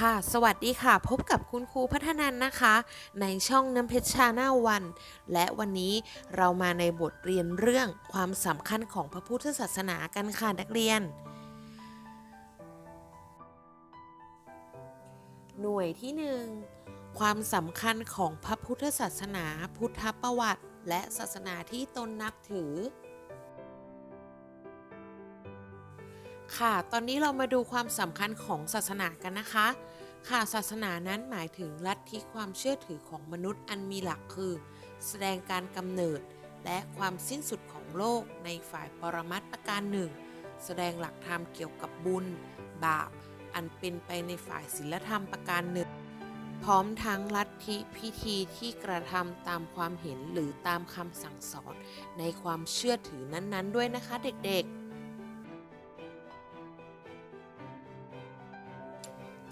ค่ะ สวัสดีค่ะ พบกับคุณครูพัฒนันนะคะ ในช่องน้ำเพชรชาแนลวัน และวันนี้เรามาในบทเรียนเรื่องความสำคัญของพระพุทธศาสนากันค่ะนักเรียน หน่วยที่หนึ่งความสำคัญของพระพุทธศาสนา พุทธประวัติ และศาสนาที่ตนนับถือ ค่ะ ตอนนี้เรามาดูความสำคัญของศาสนากันนะคะ ค่ะศาสนานั้นหมายถึงลัทธิความเชื่อถือของมนุษย์อันมีหลักคือ แสดงการกำเนิด และความสิ้นสุดของโลกในฝ่ายปรมัตถ์ประการหนึ่ง แสดงหลักธรรมเกี่ยวกับบุญ บาป อันเป็นไปในฝ่ายศีลธรรมประการหนึ่ง พร้อมทั้งลัทธิพิธีที่กระทำตามความเห็นหรือตามคำสั่งสอน ในความเชื่อถือนั้นๆ ด้วยนะคะเด็กๆ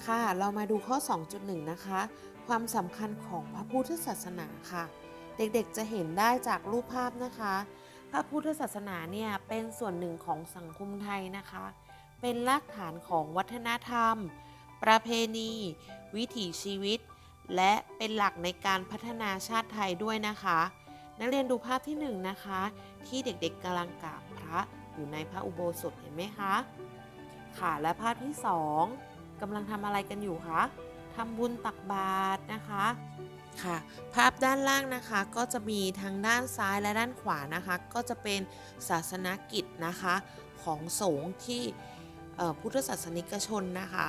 ค่ะ เรามาดูข้อ 2.1 นะคะ ความสำคัญของพระพุทธศาสนาค่ะ เด็กๆจะเห็นได้จากรูปภาพนะคะ พระพุทธศาสนาเนี่ยเป็นส่วนหนึ่งของสังคมไทยนะคะ เป็นรากฐานของวัฒนธรรม ประเพณี วิถีชีวิต และเป็นหลักในการพัฒนาชาติไทยด้วยนะคะ นักเรียนดูภาพที่1นงนะคะ ที่เด็กๆกำลังกราบพระอยู่ในพระอุโบสถเห็นไหมคะ ค่ะและภาพที่ 2 กำลังทำอะไรกันอยู่คะทำบุญตักบาตรนะคะค่ะภาพด้านล่างนะคะก็จะมีทางด้านซ้ายและด้านขวานะคะ ก็จะเป็นศาสนกิจนะคะของสงฆ์ที่พุทธศาสนิกชนนะคะ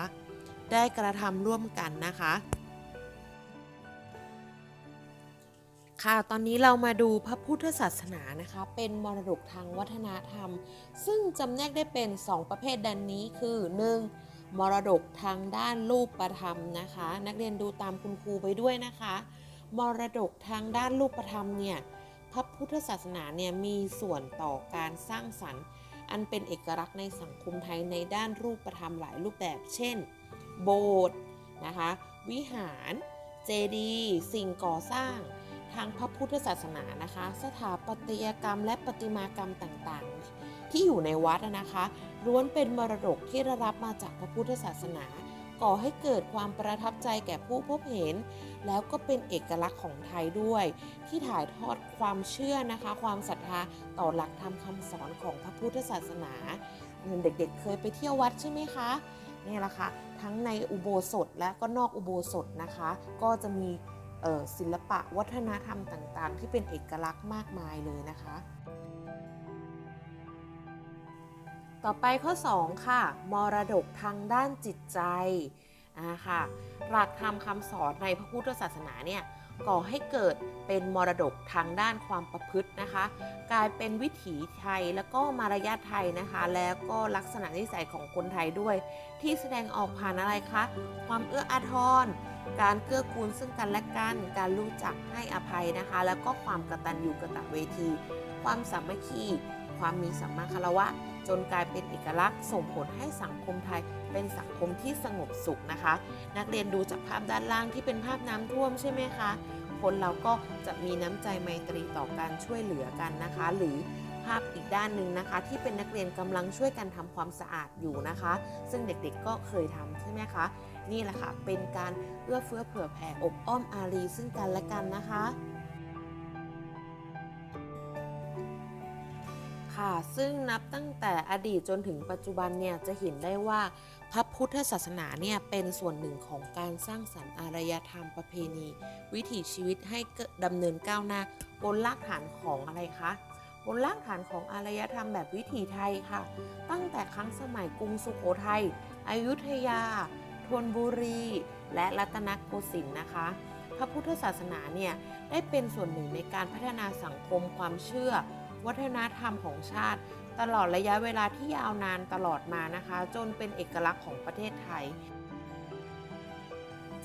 ได้กระทำร่วมกันนะคะ ค่ะตอนนี้เรามาดูพระพุทธศาสนานะคะ เป็นมรดกทางวัฒนธรรม ซึ่งจำแนกได้เป็น 2 ประเภทดังนี้คือ 1. มรดกทางด้านรูปธรรมนะคะ นักเรียนดูตามคุณครูไปด้วยนะคะ มรดกทางด้านรูปธรรมเนี่ยพระพุทธศาสนาเนี่ยมีส่วนต่อการสร้างสรรค์ อันเป็นเอกลักษณ์ในสังคมไทยในด้านรูปธรรมหลายรูปแบบ เช่น โบสถ์นะคะ วิหาร เจดีย์สิ่งก่อสร้างทางพระพุทธศาสนานะคะ สถาปัตยกรรมและประติมากรรมต่างๆ ที่อยู่ในวัดนะคะ ล้วนเป็นมรดกที่ได้รับมาจากพระพุทธศาสนา ก่อให้เกิดความประทับใจแก่ผู้พบเห็น แล้วก็เป็นเอกลักษณ์ของไทยด้วย ที่ถ่ายทอดความเชื่อนะคะ ความศรัทธาต่อหลักธรรมคำสอนของพระพุทธศาสนา เด็กๆเคยไปเที่ยววัดใช่ไหมคะนี่แหละค่ะทั้งในอุโบสถและก็นอกอุโบสถนะคะ ก็จะมีศิลปะวัฒนธรรมต่างๆ ที่เป็นเอกลักษณ์มากมายเลยนะคะ ต่อไปข้อ 2 ค่ะ มรดกทางด้านจิตใจอ่าค่ะหลักธรรมคำสอนในพระพุทธศาสนาเนี่ยก่อให้เกิดเป็นมรดกทางด้านความประพฤตินะคะ กลายเป็นวิถีไทยแล้วก็มารยาทไทยนะคะ แล้วก็ลักษณะนิสัยของคนไทยด้วย ที่แสดงออกผ่านอะไรคะความเอื้ออาทร การเกื้อกูลซึ่งกันและกัน การรู้จักให้อภัยนะคะ แล้วก็ความกระตัญญูกระตเวที ความสามัคคี ความมีสัมมาคารวะ จนกลายเป็นเอกลักษณ์ส่งผลให้สังคมไทยเป็นสังคมที่สงบสุขนะคะ นักเรียนดูจากภาพด้านล่างที่เป็นภาพน้ำท่วมใช่ไหมคะคนเราก็จะมีน้ำใจไมตรีต่อการช่วยเหลือกันนะคะ หรือภาพอีกด้านหนึ่งนะคะ ที่เป็นนักเรียนกำลังช่วยกันทำความสะอาดอยู่นะคะ ซึ่งเด็กๆก็เคยทำใช่ไหมคะนี่แหละค่ะเป็นการเอื้อเฟื้อเผื่อแผ่อบอ้อมอารีซึ่งกันและกันนะคะ ค่ะ ซึ่งนับตั้งแต่อดีตจนถึงปัจจุบันเนี่ยจะเห็นได้ว่าพระพุทธศาสนาเนี่ยเป็นส่วนหนึ่งของการสร้างสรรค์อารยธรรมประเพณี วิถีชีวิตให้ดดำเนินก้าวหน้าบนรากฐานของอะไรคะบนรากฐานของอารยธรรมแบบวิถีไทยค่ะ ตั้งแต่ครั้งสมัยกรุงสุโขทัยอยุธยาธนบุรี และรัตนโกสินทร์นะคะ พระพุทธศาสนาเนี่ยได้เป็นส่วนหนึ่งในการพัฒนาสังคมความเชื่อ วัฒนธรรมของชาติ ตลอดระยะเวลาที่ยาวนานตลอดมานะคะ จนเป็นเอกลักษณ์ของประเทศไทย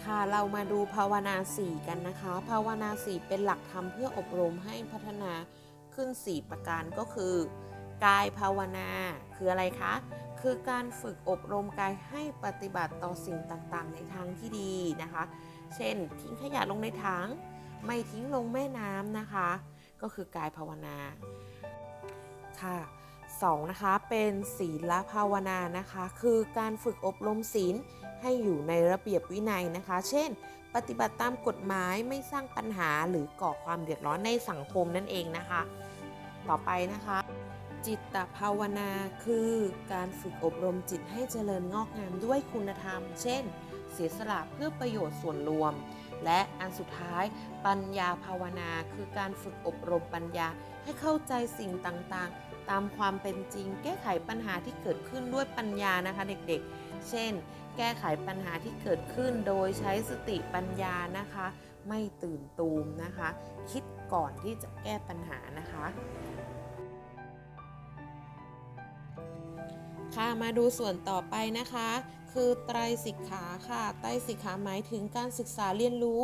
ค่ะเรามาดูภาวนาสีกันนะคะ ภาวนาสีเป็นหลักธรรมเพื่ออบรมให้พัฒนาขึ้น 4 ประการก็คือกายภาวนาคืออะไรคะ คือการฝึกอบรมกายให้ปฏิบัติต่อสิ่งต่างๆ ในทางที่ดีนะคะ เช่น ทิ้งขยะลงในถังไม่ทิ้งลงแม่น้ำนะคะ ก็คือกายภาวนา ค่ะสองนะคะเป็นศีลภาวนานะคะ คือการฝึกอบรมศีลให้อยู่ในระเบียบวินัยนะคะ เช่น ปฏิบัติตามกฎหมายไม่สร้างปัญหาหรือก่อความเดือดร้อนในสังคมนั่นเองนะคะ ต่อไปนะคะ จิตตภาวนาคือการฝึกอบรมจิตให้เจริญงอกงามด้วยคุณธรรม เช่น เสียสละเพื่อประโยชน์ส่วนรวม และอันสุดท้ายปัญญาภาวนาคือการฝึกอบรมปัญญาให้เข้าใจสิ่งต่างๆ ตามความเป็นจริง แก้ไขปัญหาที่เกิดขึ้นด้วยปัญญานะคะเด็กๆ เช่น แก้ไขปัญหาที่เกิดขึ้นโดยใช้สติปัญญานะคะ ไม่ตื่นตูมนะคะ คิดก่อนที่จะแก้ปัญหานะคะค่ะมาดูส่วนต่อไปนะคะ คือไตรสิกขาค่ะ ไตรสิกขาหมายถึงการศึกษาเรียนรู้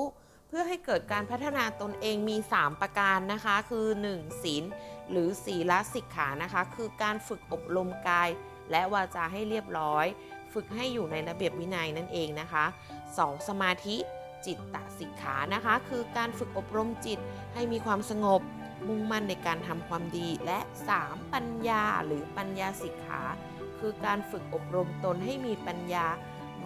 เพื่อให้เกิดการพัฒนาตนเองมี 3 ประการนะคะ คือ 1. ศีลหรือศีลสิกขานะคะ คือการฝึกอบรมกาย และวาจาให้เรียบร้อย ฝึกให้อยู่ในระเบียบวินัยนั่นเองนะคะ 2. สมาธิจิตตสิกขานะคะ คือการฝึกอบรมจิตให้มีความสงบ มุ่งมั่นในการทำความดีและ 3. ปัญญาหรือปัญญาสิกขา คือการฝึกอบรมตนให้มีปัญญา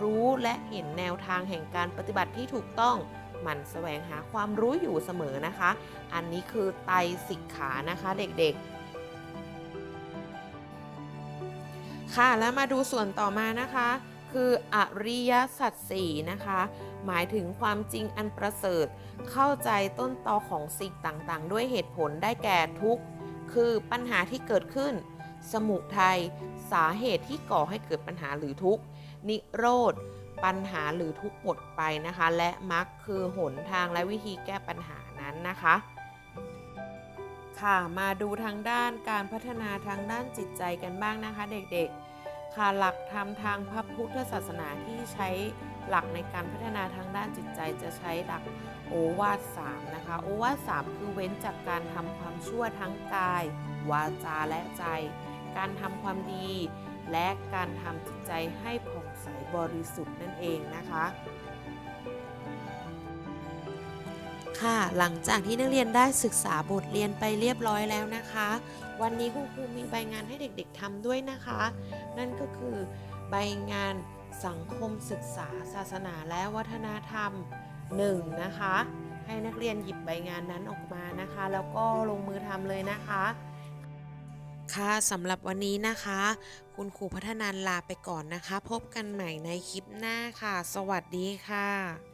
รู้และเห็นแนวทางแห่งการปฏิบัติที่ถูกต้องหมั่นแสวงหาความรู้อยู่เสมอนะคะ อันนี้คือไตสิกขานะคะเด็กๆ ค่ะแล้วมาดูส่วนต่อมานะคะ คืออริยสัจสี่นะคะ หมายถึงความจริงอันประเสริฐ เข้าใจต้นตอของสิ่งต่างๆ ด้วยเหตุผลได้แก่ทุกข์ คือปัญหาที่เกิดขึ้น สมุทัยสาเหตุที่ก่อให้เกิดปัญหาหรือทุกข์ นิโรธ ปัญหาหรือทุกข์หมดไปนะคะ และมรรคคือหนทางและวิธีแก้ปัญหานั้นนะคะ ค่ะมาดูทางด้านการพัฒนาทางด้านจิตใจกันบ้างนะคะ เด็กๆ ค่ะหลักธรรมทางพระพุทธศาสนาที่ใช้หลักในการพัฒนาทางด้านจิตใจจะใช้หลักโอวาทสามนะคะโอวาทสามคือเว้นจากการทำความชั่วทั้งกาย วาจาและใจ การทำความดี และการทำจิตใจให้ผ่องใสบริสุทธิ์นั่นเองนะคะ ค่ะ หลังจากที่นักเรียนได้ศึกษาบทเรียนไปเรียบร้อยแล้วนะคะ วันนี้คุณครูมีใบงานให้เด็กๆทำด้วยนะคะ นั่นก็คือใบงานสังคมศึกษา ศาสนาและวัฒนธรรม 1 นะคะ ให้นักเรียนหยิบใบงานนั้นออกมานะคะ แล้วก็ลงมือทำเลยนะคะ ค่ะสำหรับวันนี้นะคะ คุณครูพัฒนานลาไปก่อนนะคะ พบกันใหม่ในคลิปหน้าค่ะ สวัสดีค่ะ